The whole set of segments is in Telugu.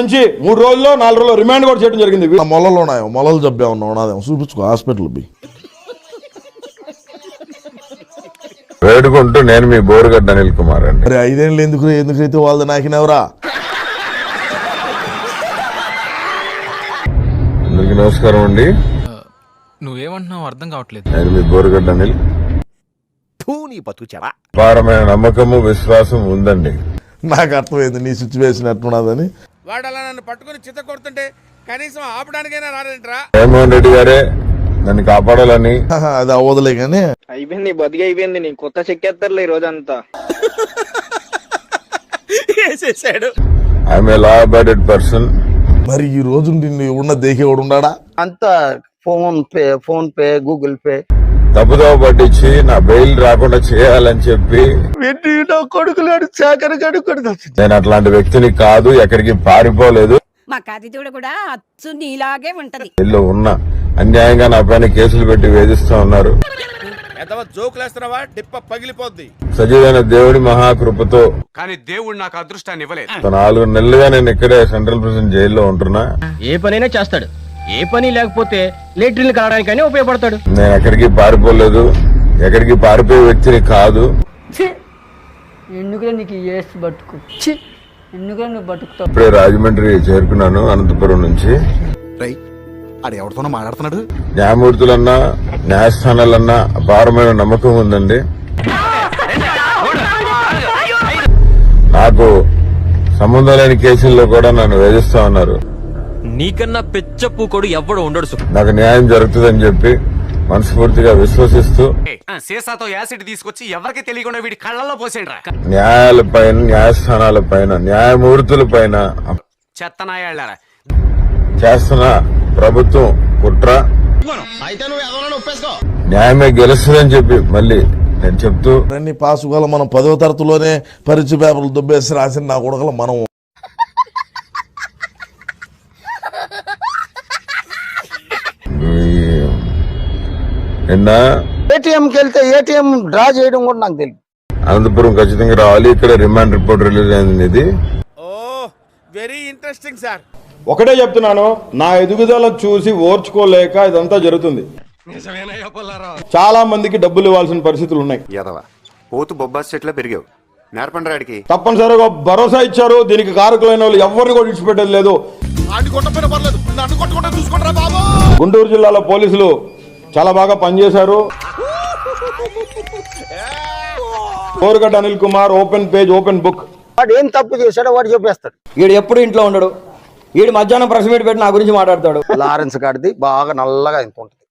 నుంచి మూడు రోజుల్లో నాలుగు రోజుల్లో రిమాండ్ కూడా చేయడం జరిగింది. మొలలో ఉన్నాయో మొలలు జబ్బే ఉన్నా ఉన్నదేమో చూపించుకో హాస్పిటల్ పోయి. వేడుకుంటూ నేను మీ బోరుగడ్డ అనిల్ కుమార్ అండి. మరి ఐదేళ్ళు ఎందుకు ఎందుకైతే వాళ్ళది నాకినవరా? అందరికీ నమస్కారం అండి. నువ్వేమంటున్నావు అర్థం కావట్లేదు. నేను మీ బోరుగడ్డ అనిల్. అపారమైన నమ్మకము విశ్వాసం ఉందండి. నాకు అర్థమైంది నీ సిచ్యువేషన్ ఎట్లున్నదని. వాడు అలా నన్ను పట్టుకుని చిత్త కొడుతుంటే కనీసం ఆపడానికైనా రారంట్రా జగన్మోహన్ రెడ్డి గారే నన్ను కాపాడాలని. అది అవ్వదులే కానీ. అయిపోయింది బతికి అయిపోయింది నీ కొత్త చెక్కేస్తారులే ఈ రోజంతా. I'm a law abided person మరి ఈ రోజు నిన్ను ఉన్న దేకేవాడు ఉన్నాడా అంతా phone pay phone pay Google pay. తప్పుదోవ పట్టించి నా బెయిల్ రాకుండా చేయాలని చెప్పి కొడుకులాడు చాకరి నేను అట్లాంటి వ్యక్తిని కాదు ఎక్కడికి పారిపోలేదు. మా కథితుడు కూడా అచ్చు నీలాగే ఉంటది. ఇల్లు ఉన్నా అన్యాయంగా నా పైన కేసులు పెట్టి వేధిస్తా ఉన్నారు. ఎంతవా జోకులు వేస్తున్నావా డిప్ప పగిలిపోద్ది. సజీవైన దేవుడి మహాకృపతో కానీ దేవుడు నాకు అదృష్టాన్ని ఇవ్వలేదు. నాలుగు నెలలుగా నేను ఇక్కడే సెంట్రల్ ప్రిజన్ జైల్లో ఉంటున్నా. ఏ పనైనా చేస్తాడు. ఏ పని లేకపోతే లేట్రిన్లు కలవడానికైనా ఉపయోగపడతాడు. నేను ఎక్కడికి పారిపోలేదు. ఎక్కడికి పారిపోయే వ్యక్తిని కాదు. ఎందుకురా నీకు ఏసు నువ్వు బతుకుతావు? ఇప్పుడే రాజమండ్రి చేరుకున్నాను అనంతపురం నుంచి. ఎవరితోనో మాట్లాడుతున్నాడు? న్యాయమూర్తులన్నా న్యాయస్థానాలన్నా అపారమైన నమ్మకం ఉందండి. నాకు సంబంధం లేని కేసుల్లో కూడా నన్ను వేధిస్తా ఉన్నారు. నీకన్నా పెచ్చ పూకోడు ఎవ్వడు ఉండడు సు నాకు న్యాయం జరుగుతుందని చెప్పి మనస్ఫూర్తిగా విశ్వసిస్తూ సీసాతో యాసిడ్ తీసుకొచ్చి ఎవరికి తెలియకుండా వీడి కళ్ళల్లో పోసేయండి రా న్యాయాలపైన న్యాయస్థానాల పైన న్యాయమూర్తుల పైన. చెత్త నాయాళ్ళారా చేస్తున్న ప్రభుత్వం కుట్ర. న్యాయమే గెలుస్తుందని చెప్పి మళ్ళీ నేను చెప్తూ అన్ని పాసుకోవాలి మనం పదో తరగతిలోనే పరీక్ష పేపర్లు దుబ్బేసి రాసిన నా కొడకలు మనం ఈ నిన్న ఏటీఎంకి వెళ్తే ఏటీఎం డ్రా చేయడం కూడా నాకు తెలియదు అనంతపురం ఖచ్చితంగా రావాలి. ఇక్కడ రిమాండ్ రిపోర్ట్ రిలీజ్ అయింది ఇది. Oh very interesting sir. ఒకటే చెప్తున్నాను నా ఎదుగుదల చూసి ఓర్చుకోలేక ఇదంతా జరుగుతుంది. చాలా మందికి డబ్బులు ఇవ్వాల్సిన పరిస్థితులు ఉన్నాయి. ఎదవా? పోతు బొబ్బాస్ చెట్ల పెరిగావు. నేర్పండి రాడికి తప్పనిసరిగా భరోసా ఇచ్చారు. దీనికి కారకులైన వాళ్ళు ఎవరిని కూడా విడిచిపెట్టేది లేదు గుంటూరు జిల్లాలో పోలీసులు చాలా బాగా పనిచేశారు. Koragadda Anil Kumar open page open book వాడు ఏం తప్పు చేశాడో వాడు చెప్పేస్తాడు. వీడు ఎప్పుడు ఇంట్లో ఉండడు. వీడు మధ్యాహ్నం ప్రెస్ మీట్ పెట్టి నా గురించి మాట్లాడతాడు. లారెన్స్ గాడిది బాగా నల్లగా ఇంత ఉంటుంది.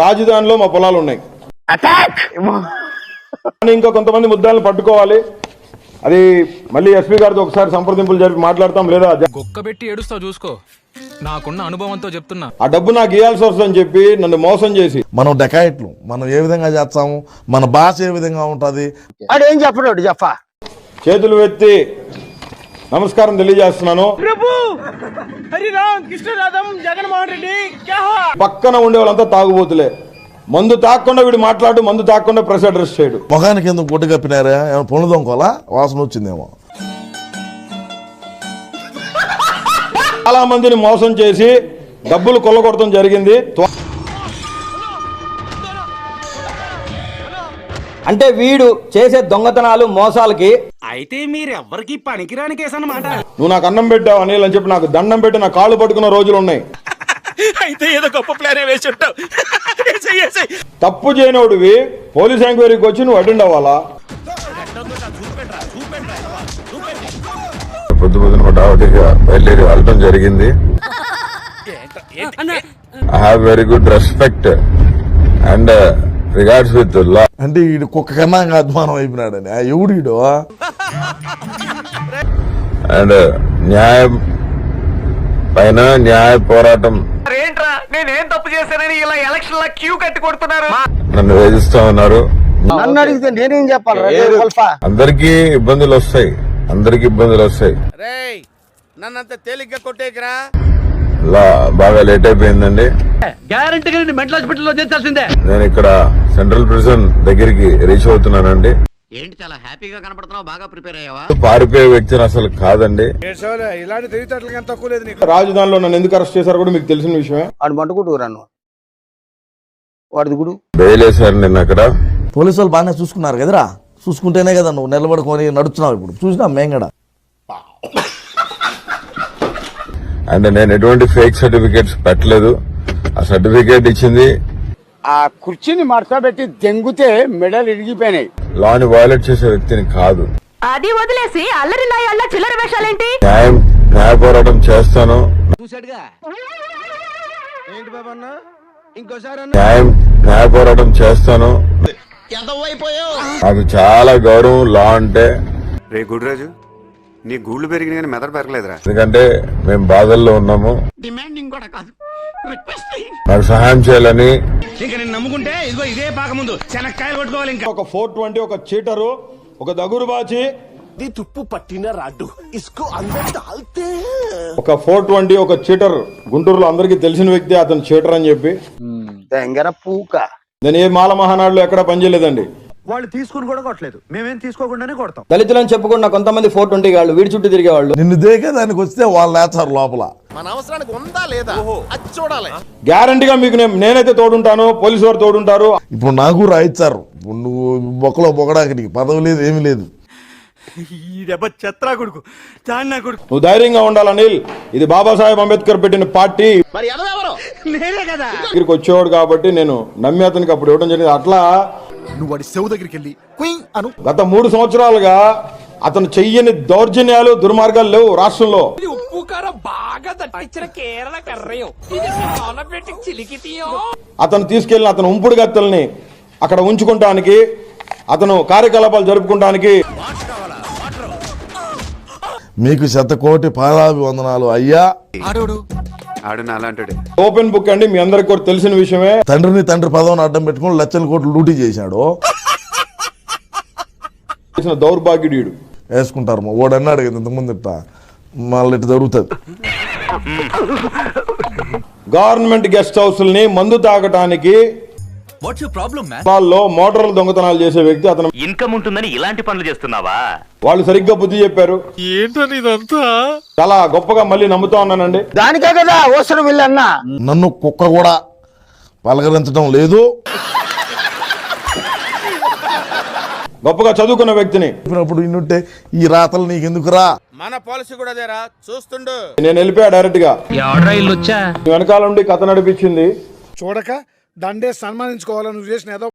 రాజధానిలో మా పొలాలు ఉన్నాయి. ఇంకా కొంతమంది ముద్దాలను పట్టుకోవాలి. అది మళ్ళీ ఎస్పీ గారితో ఒకసారి సంప్రదింపులు జరిపి మాట్లాడతాం లేదా? పెట్టి ఏడుస్తావు చూసుకో. నాకున్న అనుభవంతో చెప్తున్నా. ఆ డబ్బు నాకు ఇవ్వాల్సి వస్తుందని చెప్పి నన్ను మోసం చేసి. మనం డెకాయిట్లు మనం ఏ విధంగా చేస్తాము మన భాష ఏ విధంగా ఉంటుంది? వాడు ఏం చెప్పడాడు చెప్పా. చేతులు ఎత్తి నమస్కారం తెలియజేస్తున్నాను. పక్కన ఉండే వాళ్ళంతా తాగుబోతులే. మందు తాకుండా వీడు మాట్లాడు మందు తాకుండా ప్రెస్ అడ్రస్ చేయడు. ముఖానికి ఎందుకు పొట్టు కప్పినారా? ఏమైనా పొన్ను దొంగకోలా వాసన వచ్చిందేమో. చాలా మందిని మోసం చేసి డబ్బులు కొల్లగొడటం జరిగింది. అంటే వీడు చేసే దొంగతనాలు మోసాలకి అయితే మీరెవ్వరికి పనికిరాని కేసు అన్నమాట నువ్వు నాకు అన్నం పెట్టావు అనిల్ అని చెప్పి నాకు దండం పెట్టి నా కాళ్ళు పట్టుకున్న రోజులు ఉన్నాయి. అయితే ఏదో గొప్ప ప్లానే వేసి ఉంటావు. తప్పు చేయనోడివి పోలీస్ ఎంక్వైరీకి వచ్చి నువ్వు అటెండ్ అవ్వాలా? పొద్దు పొద్దున హడావుడిగా బయలుదేరి వెళ్ళడం జరిగింది. I have very good respect and regards with లా అంటే వీడు కుక్క కన్నా అధ్వానం అయిపోయినాడని. ఆ ఎవడీడు అండ్ న్యాయం పైన న్యాయ పోరాటం. ఏంట్రా నేనేం తప్పు చేశానని ఇలా ఎలక్షన్ లా క్యూ కట్టి కొడుతున్నారు? నన్ను వేధిస్తా ఉన్నారు. నన్ను అడిగితే నేనేం చెప్పాలి? అందరికీ ఇబ్బందులు వస్తాయి. అందరికి ఇబ్బందులు వస్తాయి. నన్నంత తేలిగ్గా కొట్టేకరా. లా బాగా లేట్ అయిపోయిందండి. గ్యారంటీగా మెంటల్ హాస్పిటల్లో చేర్చాల్సిందే. నేను ఇక్కడ సెంట్రల్ ప్రిజన్ దగ్గరికి రీచ్ అవుతున్నానండి. ఏంటి చాలా హ్యాపీగా కనపడుతున్నావు బాగా ప్రిపేర్ అయ్యావా? పారిపోయే వ్యక్తిని అసలు కాదండి. ఇలాంటి తెలివితేటలకి ఎంత తక్కువ లేదు నీకు. రాజధానిలో నన్ను ఎందుకు అరెస్ట్ చేశారో కూడా మీకు తెలిసిన విషయమే? వాడు మంటుకుంటూ రాను. వాడిది గుడు బెయిల్ వేశారు నిన్న అక్కడ. పోలీసు వాళ్ళు బాగానే చూసుకున్నారు కదరా? చూసుకుంటేనే కదా నువ్వు నిలబడుకొని నడుస్తున్నావు ఇప్పుడు. చూసినా మేము కూడా. అండ్ నేను ఎటువంటి ఫేక్ సర్టిఫికేట్స్ పెట్టలేదు. ఆ సర్టిఫికేట్ ఇచ్చింది ఆ కుర్చీని మడతబెట్టి దెంగుతే మెడలు ఇరిగిపోయినాయి. లాని వయలేట్ చేసే వ్యక్తిని కాదు. అది వదిలేసి అల్లరి నాయాళ్ళ చిల్లర వేషాలేంటి? న్యాయం న్యాయ పోరాటం చేస్తాను. న్యాయం న్యాయ పోరాటం చేస్తాను. నాకు చాలా గౌరవం లా అంటే. రే గుడిరాజు నీ గూళ్ళు పెరిగిన కానీ మెదడు పెరగలేదురా. ఎందుకంటే మేము బాధల్లో ఉన్నాము. డిమాండింగ్ కూడా కాదు. నాకు సహాయం చేయాలని. ఇంకా నేను నమ్ముకుంటే ఇదిగో ఇదే పాక ముందు. శనక్కాయలు కొట్టుకోవాలి ఇంకా. ఒక ఫోర్ ట్వంటీ ఒక చీటరు ఒక దగురు బాచి. తుప్పు పట్టిన రాడ్డు. ఇసుకో అందరూ ఒక ఫోర్ ట్వంటీ ఒక చీటర్. గుంటూరులో అందరికీ తెలిసిన వ్యక్తి అతను చీటర్ అని చెప్పి. దెంగర పూక. నేను ఏ మాల మహానాడులో ఎక్కడ పనిచేయలేదండి వాళ్ళు తీసుకుని కూడా కొట్టలేదు. మేమేం తీసుకోకుండానే కొడతాం. దళితులని చెప్పుకున్న కొంతమంది ఫోర్ ట్వంటీ వాళ్ళు వీడి చుట్టూ తిరిగేవాళ్ళు. నిన్ను దేకే దానికి వస్తే వాళ్ళు లేచారు లోపల. మన అవసరానికి ఉందా లేదా? అది చూడాలి. గ్యారంటీగా మీకు నేను- నేనైతే తోడుంటాను పోలీసు వారు తోడుంటారు. ఇప్పుడు నాకు రాయిచ్చారు. ఇప్పుడు నువ్వు బొక్కలో బొక్కడానికి నీకు పదవి లేదు ఏమీ లేదు. ఈ దెబ్బ చెత్రా కొడుకు చాన్నా కొడుకు. నువ్వు ధైర్యంగా ఉండాలి అనిల్ ఇది బాబాసాహెబ్ అంబేద్కర్ పెట్టిన పార్టీ. మరి నేనే కదా. దగ్గరికి వచ్చేవాడు కాబట్టి నేను నమ్మి అతనికి అప్పుడు ఇవ్వడం జరిగింది. అట్లా నువ్వు వాడి సెవ్ దగ్గరికి వెళ్ళి కుయ్ అను. గత మూడు సంవత్సరాలుగా అతను చెయ్యని దౌర్జన్యాలు దుర్మార్గాలు లేవు రాష్ట్రంలో. ఉప్పు కారం బాగా దట్టించిన కేరళ కర్రయం. ఇది పెట్టి చిలికితీయో. అతను తీసుకెళ్ళిన అతను ఉంపుడు గత్తల్ని అక్కడ ఉంచుకుంటానికి అతను కార్యకలాపాలు జరుపుకుంటానికి. మీకు శతకోటి పాదాభివందనాలు అయ్యా. ఆడు నా అలాంటాడు ఓపెన్ బుక్ అండి మీ అందరికి కూడా తెలిసిన విషయమే. తండ్రిని తండ్రి పదవిని అడ్డం పెట్టుకుని లక్షల కోట్లు లూటీ చేశాడు. చేసిన దౌర్భాగ్యుడు వేసుకుంటారు మా వాడు అన్నాడు కదా ఇంతకుముందు ఇట్ట. మళ్ళీ జరుగుతుంది గవర్నమెంట్ గెస్ట్ హౌస్ని మందు తాగటానికి వాళ్ళలో మోటార్ల దొంగతనాలు చేసే వ్యక్తి అతను. ఇన్కమ్ ఉంటుందని ఇలాంటి పనులు చేస్తున్నావా? వాళ్ళు సరిగ్గా బుద్ధి చెప్పారు. ఏంటని ఇదంతా? చాలా గొప్పగా మళ్ళీ నమ్ముతా ఉన్నానండి. దానికే కదా అవసరం వెళ్ళన్నా. నన్ను కుక్క కూడా పలకరించడం లేదు. గొప్పగా చదువుకున్న వ్యక్తిని. చెప్పినప్పుడు ఇన్నుంటే ఈ రాతలు నీకు ఎందుకురా మన పాలసీ కూడా అదేరా చూస్తుండు. నేను వెళ్ళిపోయా డైరెక్ట్గా వచ్చా? వెనకాల నుండి కథ నడిపించింది. చూడక దండే సన్మానించుకోవాలని నువ్వు చేసిన ఏదో